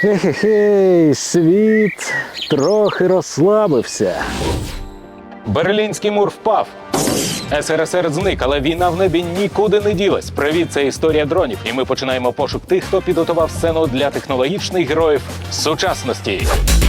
Хе-хе-хе, світ трохи розслабився. Берлінський мур впав. СРСР зник, але війна в небі нікуди не ділась. Привіт, це історія дронів. І ми починаємо пошук тих, хто підготував сцену для технологічних героїв сучасності. –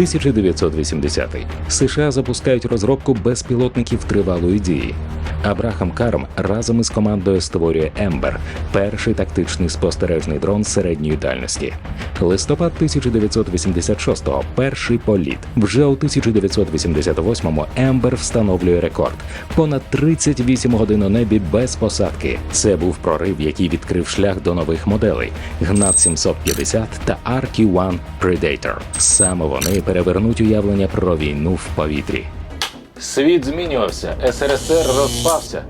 1980-й. США запускають розробку безпілотників тривалої дії. Абрахам Карм разом із командою створює Ембер перший тактичний спостережний дрон середньої дальності. Листопад 1986-го – перший політ. Вже у 1988-му Ембер встановлює рекорд понад 38 годин у небі без посадки. Це був прорив, який відкрив шлях до нових моделей Гнат 750 та RQ-1 Predator. Саме вони перевернуть уявлення про війну в повітрі. Світ змінювався, СРСР розпався.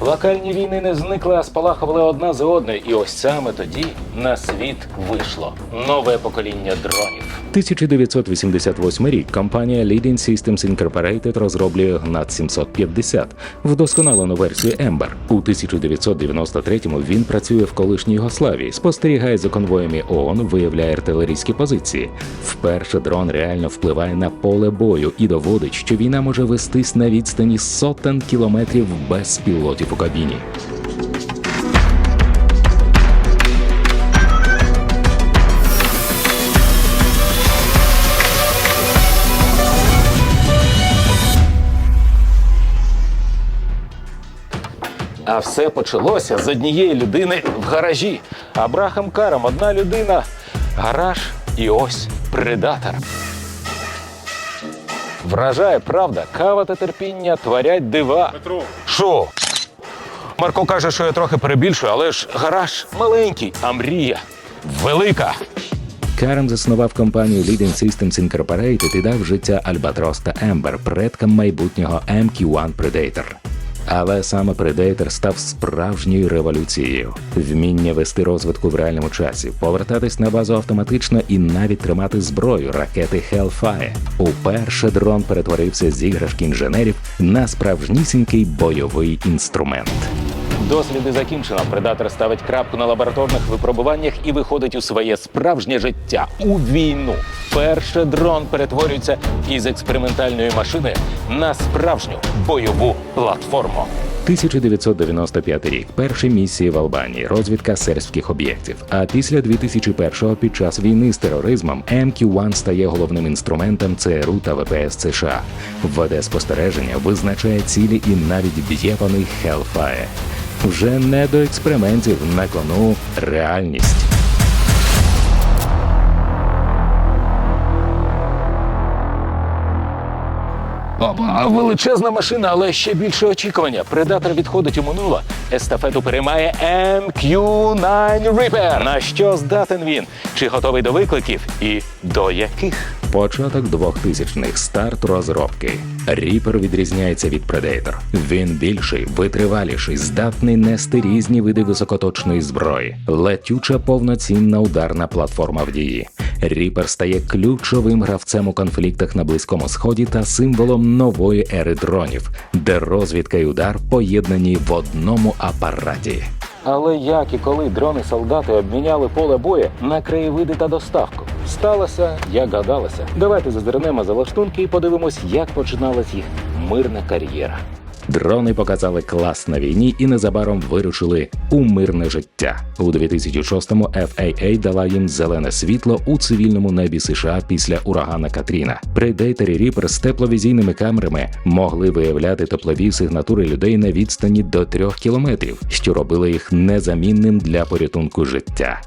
Локальні війни не зникли, а спалахували одна за одною. І ось саме тоді на світ вийшло нове покоління дронів. 1988 рік компанія Leading Systems Incorporated розроблює Гнат 750, вдосконалену версію Ember. У 1993-му він працює в колишній Югославії, спостерігає за конвоями ООН, виявляє артилерійські позиції. Вперше дрон реально впливає на поле бою і доводить, що війна може вестись на відстані сотень кілометрів без пілотів у кабіні. А все почалося з однієї людини в гаражі. Абрахам Карам, одна людина, гараж і ось предатор. Вражає правда, кава та терпіння творять дива. Петро. Що? Марко каже, що я трохи перебільшую, але ж гараж маленький, а мрія велика. Карем заснував компанію Leading Systems Incorporated і дав життя Альбатрос та Ембер, предкам майбутнього MQ-1 Predator. Але саме Predator став справжньою революцією. Вміння вести розвитку в реальному часі, повертатись на базу автоматично і навіть тримати зброю ракети Hellfire. Уперше дрон перетворився з іграшки інженерів на справжнісінький бойовий інструмент. Досліди закінчено. Предатор ставить крапку на лабораторних випробуваннях і виходить у своє справжнє життя у війну. Перше дрон перетворюється із експериментальної машини на справжню бойову платформу. 1995 рік. Перші місії в Албанії, розвідка сербських об'єктів. А після 2001-го під час війни з тероризмом MQ-1 стає головним інструментом ЦРУ та ВПС США. Веде спостереження, визначає цілі і навіть б'є по них Hellfire. Вже не до експериментів на кону реальність. Опа, величезна машина, але ще більше очікування. Предатор відходить у минуле. Естафету переймає MQ-9 Reaper. На що здатен він? Чи готовий до викликів? І до яких? Початок 2000-х. старт розробки. Ріпер відрізняється від Predator. Він більший, витриваліший, здатний нести різні види високоточної зброї. Летюча повноцінна ударна платформа в дії. Ріпер стає ключовим гравцем у конфліктах на Близькому Сході та символом нової ери дронів, де розвідка і удар поєднані в одному апараті. Але як і коли дрони-солдати обміняли поле бою на краєвиди та доставку? Сталося, як гадалося. Давайте зазирнемо за лаштунки і подивимось, як починалась їх мирна кар'єра. Дрони показали клас на війні і незабаром вирушили у мирне життя. У 2006-му FAA дала їм зелене світло у цивільному небі США після урагана Катріна. Predator і Reaper з тепловізійними камерами могли виявляти теплові сигнатури людей на відстані до трьох кілометрів, що робило їх незамінним для порятунку життя.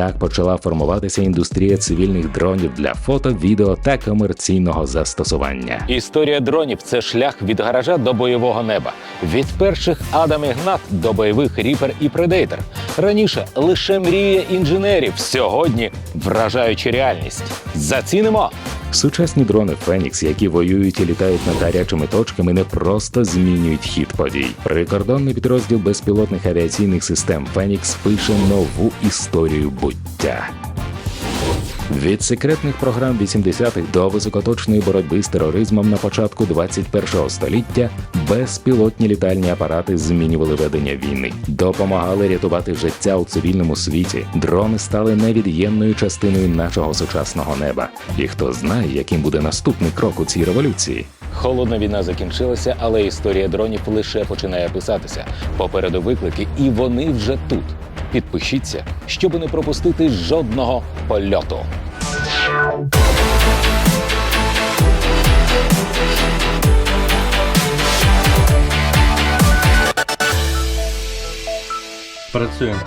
Так почала формуватися індустрія цивільних дронів для фото, відео та комерційного застосування. Історія дронів це шлях від гаража до бойового неба. Від перших Адам і до бойових Ріпер і Предейтер. Раніше лише мрія інженерів. Сьогодні вражаюча реальність. Зацінимо Сучасні дрони Фенікс, які воюють і літають над гарячими точками, не просто змінюють хід подій. Прикордонний підрозділ безпілотних авіаційних систем Фенікс пише нову історію буття. Від секретних програм 80-х до високоточної боротьби з тероризмом на початку 21-го століття безпілотні літальні апарати змінювали ведення війни, допомагали рятувати життя у цивільному світі. Дрони стали невід'ємною частиною нашого сучасного неба. І хто знає, яким буде наступний крок у цій революції. Холодна війна закінчилася, але історія дронів лише починає писатися. Попереду виклики, і вони вже тут. Підпишіться, щоб не пропустити жодного польоту. Працюємо.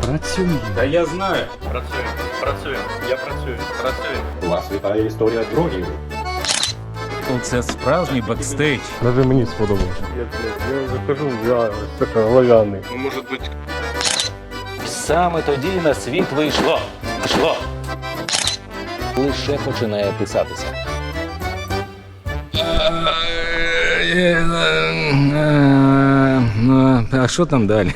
Працюємо. Та я знаю. Працюємо. Працюємо. Я працюю. Працюємо. Вас вітає історія дронів. Це справжній бекстейдж. Навіть мені сподобалося. Я, я закажу, я така лавяний. Може бути Саме тоді на світ вийшло. Йшло. Лише починає писатися. А що там далі?